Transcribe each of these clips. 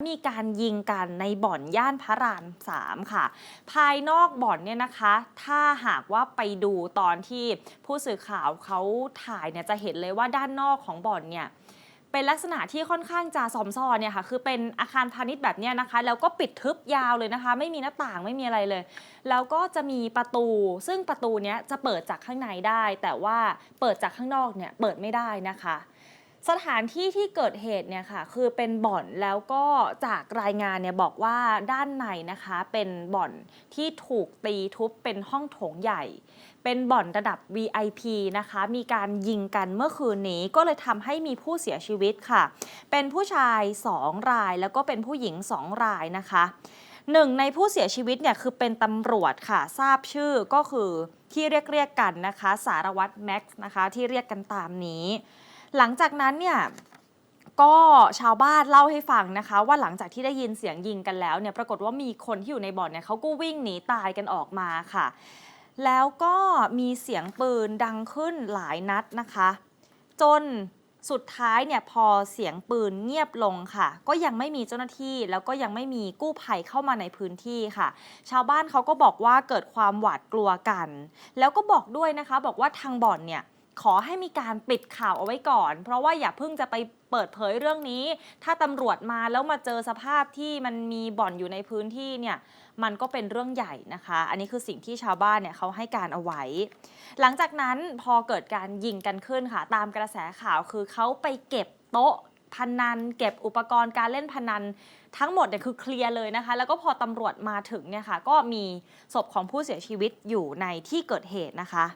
มีการยิงกันในบ่อนย่านพระรามสามค่ะ ภายนอกบ่อนเนี่ยนะคะ ถ้าหากว่าไปดูตอนที่ผู้สื่อข่าวเขาถ่ายเนี่ยจะเห็นเลยว่าด้านนอกของบ่อนเนี่ยเป็นลักษณะที่ค่อนข้างจะซอมซอนเนี่ยค่ะ คือเป็นอาคารพาณิชย์แบบเนี้ยนะคะ แล้วก็ปิดทึบยาวเลยนะคะ ไม่มีหน้าต่างไม่มีอะไรเลย แล้วก็จะมีประตู ซึ่งประตูเนี้ยจะเปิดจากข้างในได้ แต่ว่าเปิดจากข้างนอกเนี่ยเปิดไม่ได้นะคะ สถานที่ที่เกิดเหตุเนี่ยค่ะคือเป็นบ่อนแล้วก็จากรายงานเนี่ยบอกว่าด้านในนะคะเป็นบ่อนที่ถูกตีทุบเป็นห้องโถงใหญ่ เป็นบ่อนระดับ VIP นะคะ มีการยิงกันเมื่อคืนนี้ก็เลยทำให้มีผู้เสียชีวิตค่ะ เป็นผู้ชาย 2 รายแล้วก็เป็นผู้หญิง 2 รายนะคะหนึ่งในผู้เสียชีวิตเนี่ยคือเป็นตำรวจค่ะ ทราบชื่อก็คือที่เรียกเรียกกันนะคะ สารวัตรแม็กซ์นะคะที่เรียกกันตามนี้ หลังจากนั้นเนี่ยก็ชาวบ้านเล่าให้ฟังนะคะ ว่าหลังจากที่ได้ยินเสียงยิงกันแล้วเนี่ยปรากฏว่ามีคนที่อยู่ในบ่อนเนี่ยเขาก็วิ่งหนีตายกันออกมาค่ะ แล้วก็มีเสียงปืนดังขึ้นหลายนัดนะคะ จนสุดท้ายเนี่ยพอเสียงปืนเงียบลงค่ะ ก็ยังไม่มีเจ้าหน้าที่ แล้วก็ยังไม่มีกู้ภัยเข้ามาในพื้นที่ค่ะ ชาวบ้านเขาก็บอกว่าเกิดความหวาดกลัวกัน แล้วก็บอกด้วยนะคะ บอกว่าทางบ่อนเนี่ย ขอให้มีการปิดข่าวเอาไว้ก่อน เพราะว่าอย่าเพิ่งจะไปเปิดเผยเรื่องนี้ ถ้าตำรวจมาแล้วมาเจอสภาพที่มันมีบ่อนอยู่ในพื้นที่เนี่ยมันก็เป็นเรื่องใหญ่นะคะ อันนี้คือสิ่งที่ชาวบ้านเนี่ยเขาให้การเอาไว้ หลังจากนั้นพอเกิดการยิงกันขึ้นค่ะ ตามกระแสข่าวคือเขาไปเก็บโต๊ะพนัน เก็บอุปกรณ์การเล่นพนันทั้งหมดเนี่ยคือเคลียร์เลยนะคะ แล้วก็พอตำรวจมาถึงเนี่ยค่ะก็มีศพของผู้เสียชีวิตอยู่ในที่เกิดเหตุนะคะ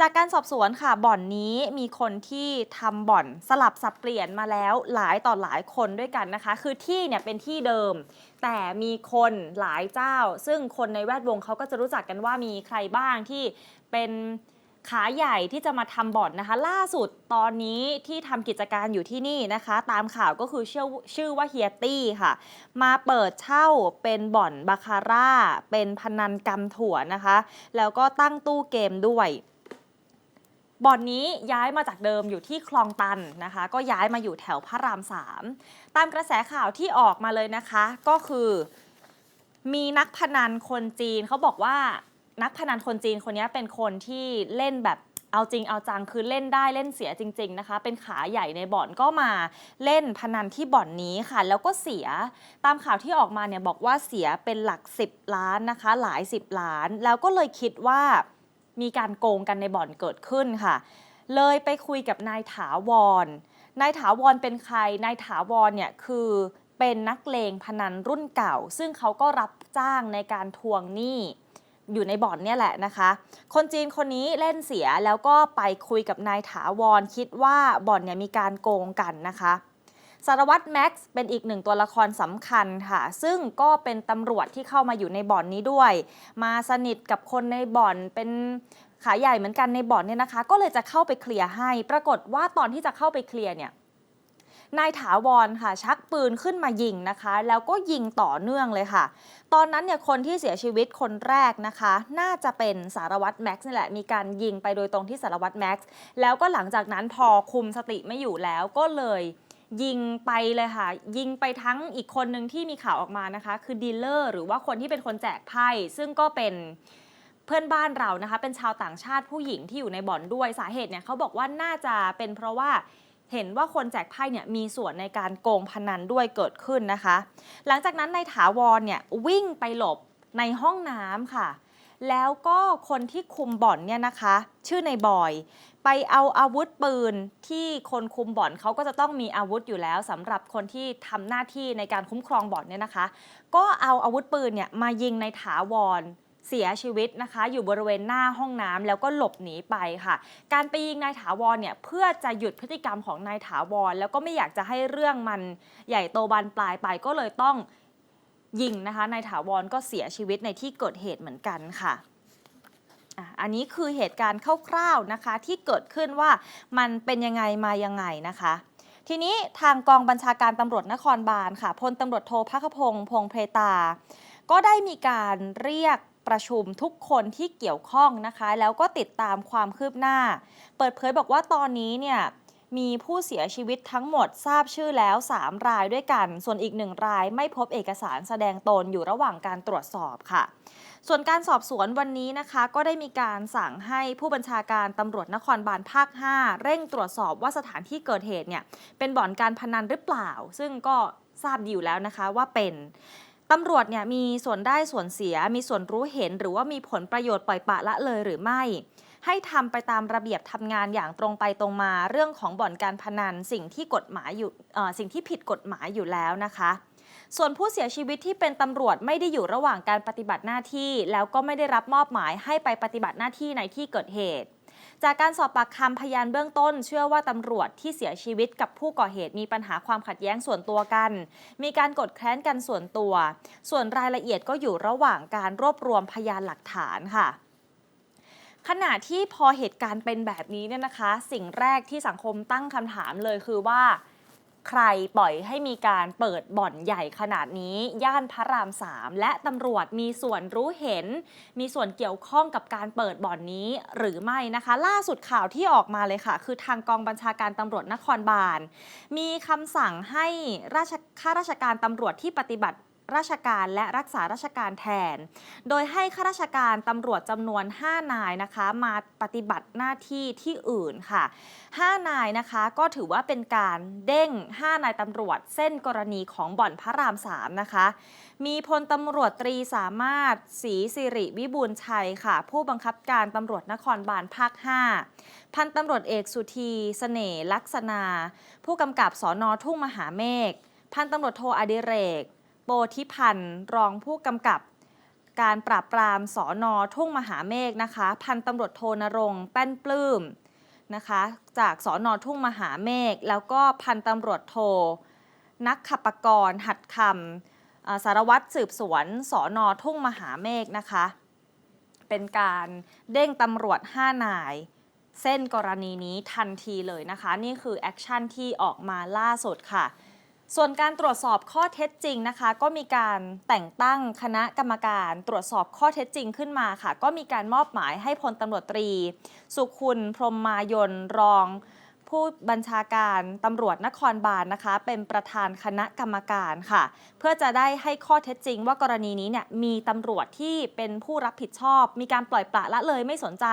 จากการสอบสวนค่ะบ่อนนี้มีคนที่ทำบ่อนสลับสับเปลี่ยนมาแล้วหลายต่อหลายคนด้วยกันนะคะ คือที่เนี่ยเป็นที่เดิม แต่มีคนหลายเจ้า ซึ่งคนในแวดวงเขาก็จะรู้จักกันว่ามีใครบ้างที่เป็นขาใหญ่ที่จะมาทำบ่อนนะคะ ล่าสุดตอนนี้ที่ทำกิจการอยู่ที่นี่นะคะ ตามข่าวก็คือชื่อชื่อว่าเฮียตี้ค่ะ มาเปิดเช่าเป็นบ่อนบาคาร่า เป็นพนันกำถั่วนะคะ แล้วก็ตั้งตู้เกมด้วย บ่อนนี้ย้ายมาจากเดิมอยู่ที่คลองตันนะคะ ก็ย้ายมาอยู่แถวพระรามสามตามกระแสข่าวที่ออกมาเลยนะคะ ก็คือ มีนักพนันคนจีนเขาบอกว่านักพนันคนจีนคนนี้เป็นคนที่เล่นแบบเอาจริงเอาจังคือเล่นได้เล่นเสียจริง ๆนะคะ เป็นขาใหญ่ในบ่อนก็มาเล่นพนันที่บ่อนนี้ค่ะ แล้วก็เสียตามข่าวที่ออกมาเนี่ยบอกว่าเสียเป็นหลัก 10 ล้านนะคะ หลาย 10 ล้าน แล้วก็เลยคิดว่า มีการโกงกันในบ่อนเกิดขึ้นค่ะ เลยไปคุยกับนายถาวร นายถาวรเป็นใคร นายถาวรเนี่ยคือเป็นนักเลงพนันรุ่นเก่า ซึ่งเขาก็รับจ้างในการทวงหนี้อยู่ในบ่อนเนี่ยแหละนะคะ คนจีนคนนี้เล่นเสียแล้วก็ไปคุยกับนายถาวรคิดว่าบ่อนเนี่ยมีการโกงกันนะคะ สารวัตรแม็กซ์เป็นอีกหนึ่งตัวละครสำคัญค่ะ ซึ่งก็เป็นตำรวจที่เข้ามาอยู่ในบ่อนนี้ด้วย มาสนิทกับคนในบ่อนเป็นขาใหญ่เหมือนกันในบ่อนเนี่ยนะคะ ก็เลยจะเข้าไปเคลียร์ให้ ปรากฏว่าตอนที่จะเข้าไปเคลียร์เนี่ยนายถาวรค่ะชักปืนขึ้นมายิงนะคะ แล้วก็ยิงต่อเนื่องเลยค่ะ ตอนนั้นเนี่ยคนที่เสียชีวิตคนแรกนะคะ น่าจะเป็นสารวัตรแม็กซ์นี่แหละมีการยิงไปโดยตรงที่สารวัตรแม็กซ์แล้วก็หลังจากนั้นพอคุมสติไม่อยู่แล้วก็เลย ยิงไปเลยค่ะ ยิงไปทั้งอีกคนหนึ่งที่มีข่าวออกมานะคะ คือดีลเลอร์หรือว่าคนที่เป็นคนแจกไพ่ซึ่งก็เป็นเพื่อนบ้านเรานะคะ เป็นชาวต่างชาติผู้หญิงที่อยู่ในบ่อนด้วยสาเหตุเนี่ยเขาบอกว่าน่าจะเป็นเพราะว่าเห็นว่าคนแจกไพ่เนี่ยมีส่วนในการโกงพนันด้วยเกิดขึ้นนะคะ หลังจากนั้นนายถาวรเนี่ยวิ่งไปหลบในห้องน้ำค่ะ แล้วก็คนที่คุมบ่อนเนี่ยนะคะ ชื่อในบอย ไปเอาอาวุธปืนที่คนคุมบ่อนเขาก็จะต้องมีอาวุธอยู่แล้วสำหรับคนที่ทำหน้าที่ในการคุ้มครองบ่อนเนี่ยนะคะ ก็เอาอาวุธปืนเนี่ยมายิงในถาวรเสียชีวิตนะคะ อยู่บริเวณหน้าห้องน้ำแล้วก็หลบหนีไปค่ะ การไปยิงนายถาวรเนี่ยเพื่อจะหยุดพฤติกรรมของนายถาวรแล้วก็ไม่อยากจะให้เรื่องมันใหญ่โตบานปลายไปก็เลยต้อง ยิงนะคะนายถาวรก็เสียชีวิตในที่เกิดเหตุเหมือนกันค่ะอันนี้คือเหตุการณ์คร่าวๆนะคะที่เกิดขึ้นว่ามันเป็นยังไงมายังไงนะคะ ทีนี้ทางกองบัญชาการตำรวจนครบาลค่ะพลตำรวจโทพักพงศ์พงเพตา ก็ได้มีการเรียกประชุมทุกคนที่เกี่ยวข้องนะคะ แล้วก็ติดตามความคืบหน้า เปิดเผยบอกว่าตอนนี้เนี่ย มีผู้เสียชีวิตทั้งหมดทราบชื่อแล้ว 3 รายด้วยกัน ส่วนอีกหนึ่งรายไม่พบเอกสารแสดงตนอยู่ระหว่างการตรวจสอบค่ะ ส่วนการสอบสวนวันนี้นะคะ ก็ได้มีการสั่งให้ผู้บัญชาการตำรวจนครบาลภาค 5 เร่งตรวจสอบว่าสถานที่เกิดเหตุเนี่ยเป็นบ่อนการพนันหรือเปล่า ซึ่งก็ทราบดีอยู่แล้วนะคะว่าเป็นตำรวจเนี่ยมีส่วนได้ส่วนเสียมีส่วนรู้เห็น หรือว่ามีผลประโยชน์ปล่อยปะละเลยหรือไม่ ให้ทำไปตามระเบียบทำงานอย่างตรงไปตรงมาเรื่องของบ่อนการพนันสิ่งที่กฎหมายอยู่สิ่งที่ผิดกฎหมายอยู่แล้วนะคะส่วนผู้เสียชีวิตที่เป็นตำรวจไม่ได้อยู่ระหว่างการปฏิบัติหน้าที่ แล้วก็ไม่ได้รับมอบหมายให้ไปปฏิบัติหน้าที่ในที่เกิดเหตุ จากการสอบปากคำพยานเบื้องต้น เชื่อว่าตำรวจที่เสียชีวิตกับผู้ก่อเหตุมีปัญหาความขัดแย้งส่วนตัวกัน มีการกดแค้นกันส่วนตัว ส่วนรายละเอียดก็อยู่ระหว่างการรวบรวมพยานหลักฐานค่ะ ขณะที่พอเหตุการณ์เป็นแบบนี้เนี่ยนะคะ สิ่งแรกที่สังคมตั้งคำถามเลยคือว่า ใครปล่อยให้มีการเปิดบ่อนใหญ่ขนาดนี้ ย่านพระรามสามและตำรวจมีส่วนรู้เห็น มีส่วนเกี่ยวข้องกับการเปิดบ่อนนี้หรือไม่นะคะ ล่าสุดข่าวที่ออกมาเลยค่ะ คือทางกองบัญชาการตำรวจนครบาล มีคำสั่งให้ราชข้าราชการตำรวจที่ปฏิบัติ ราชการและรักษาราชการแทน โดยให้ข้าราชการตำรวจจำนวน 5 นายนะคะ มาปฏิบัติหน้าที่ที่อื่นค่ะ 5 นายนะคะก็ถือว่าเป็นการเด้ง 5 นายตำรวจเส้นกรณีของบ่อนพระราม 3 นะคะ มีพลตำรวจตรีสามารถศรีสิริวิบูลชัยค่ะ ผู้บังคับการตำรวจนครบาลภาค 5 พันตำรวจเอกสุธีเสน่ห์ลักษณา ผู้กำกับสอนอทุ่งมหาเมฆพันตำรวจโทอดิเรก โปธิพันธ์รองผู้กำกับการปราบปรามสอนอทุ่งมหาเมฆนะคะ พันตำรวจโทนรงแป้นปลื้มนะคะ จากสอนอทุ่งมหาเมฆแล้วก็พันตำรวจโท นักขับปกรหัดคำสารวัตรสืบสวนสอนอทุ่งมหาเมฆนะคะ เป็นการเด้งตำรวจ 5 นาย เส้นกรณีนี้ทันทีเลยนะคะ นี่คือแอคชั่นที่ออกมาล่าสุดค่ะ ส่วนการตรวจสอบข้อเท็จจริงนะคะ ก็มีการแต่งตั้งคณะกรรมการตรวจสอบข้อเท็จจริงขึ้นมาค่ะ ก็มีการมอบหมายให้พลตำรวจตรี สุขุนพรมมายนรอง ผู้บัญชาการตำรวจนครบาลนะคะ เป็นประธานคณะกรรมการค่ะ เพื่อจะได้ให้ข้อเท็จจริงว่ากรณีนี้เนี่ยมีตำรวจที่เป็นผู้รับผิดชอบ มีการปล่อยปละละเลยไม่สนใจ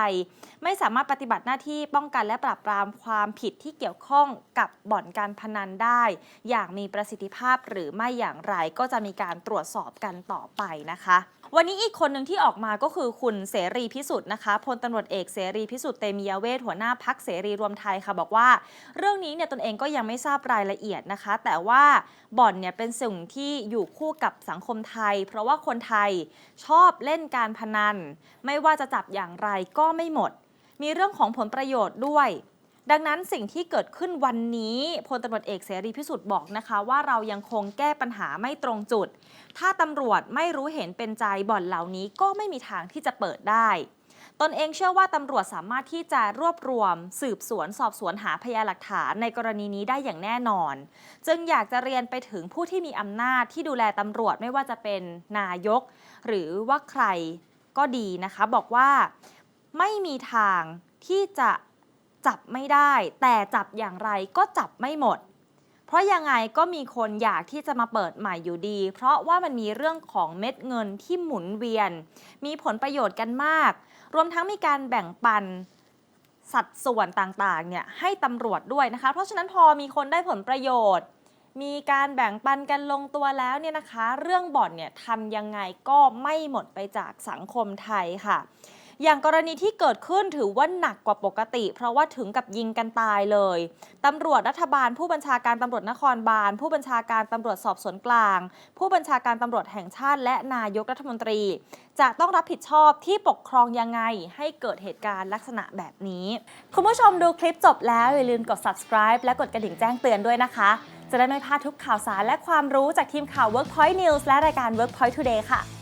ไม่สามารถปฏิบัติหน้าที่ป้องกันและปราบปรามความผิดที่เกี่ยวข้องกับบ่อนการพนันได้ อย่างมีประสิทธิภาพหรือไม่อย่างไรก็จะมีการตรวจสอบกันต่อไปนะคะวันนี้อีกคนหนึ่งที่ออกมาก็คือคุณเสรีพิสุทธิ์นะคะพลตำรวจเอกเสรีพิสุทธิ์เตมียเวทหัวหน้าพักเสรีรวมไทยค่ะบอกว่าว่าเรื่องนี้เนี่ยตนเองก็ยังไม่ทราบรายละเอียดนะคะ แต่ว่าบ่อนเนี่ยเป็นสิ่งที่อยู่คู่กับสังคมไทย เพราะว่าคนไทยชอบเล่นการพนัน ไม่ว่าจะจับอย่างไรก็ไม่หมด มีเรื่องของผลประโยชน์ด้วยดังนั้นสิ่งที่เกิดขึ้นวันนี้พลตำรวจเอกเสรีพิสุทธิ์บอกนะคะ ว่าเรายังคงแก้ปัญหาไม่ตรงจุด ถ้าตำรวจไม่รู้เห็นเป็นใจบ่อนเหล่านี้ก็ไม่มีทางที่จะเปิดได้ ตนเองเชื่อว่าตำรวจสามารถที่จะรวบรวม สืบสวนสอบสวนหาพยานหลักฐานในกรณีนี้ได้อย่างแน่นอน จึงอยากจะเรียนไปถึงผู้ที่มีอำนาจที่ดูแลตำรวจไม่ว่าจะเป็นนายก หรือว่าใครก็ดีนะคะ บอกว่าไม่มีทางที่จะจับไม่ได้ แต่จับอย่างไรก็จับไม่หมด เพราะยังไงก็มีคนอยากที่จะมาเปิดใหม่อยู่ดี เพราะว่ามันมีเรื่องของเม็ดเงินที่หมุนเวียน มีผลประโยชน์กันมาก รวมทั้งมีการแบ่งปันสัดส่วนต่างๆเนี่ยให้ตำรวจด้วยนะคะ เพราะฉะนั้นพอมีคนได้ผลประโยชน์ มีการแบ่งปันกันลงตัวแล้วเนี่ยนะคะ เรื่องบ่อนเนี่ยทำยังไงก็ไม่หมดไปจากสังคมไทยค่ะ อย่างกรณีที่เกิดขึ้นถือว่าหนักกว่าปกติ เพราะว่าถึงกับยิงกันตายเลยตำรวจรัฐบาล ผู้บัญชาการตำรวจนครบาล ผู้บัญชาการตำรวจสอบสวนกลาง ผู้บัญชาการตำรวจแห่งชาติและนายกรัฐมนตรี จะต้องรับผิดชอบที่ปกครองยังไงให้เกิดเหตุการณ์ลักษณะแบบนี้ คุณผู้ชมดูคลิปจบแล้วอย่าลืมกด subscribe และกดกระดิ่งแจ้งเตือนด้วยนะคะ จะได้ไม่พลาดทุกข่าวสารและความรู้จากทีมข่าว Workpoint News และรายการ Workpoint Today ค่ะ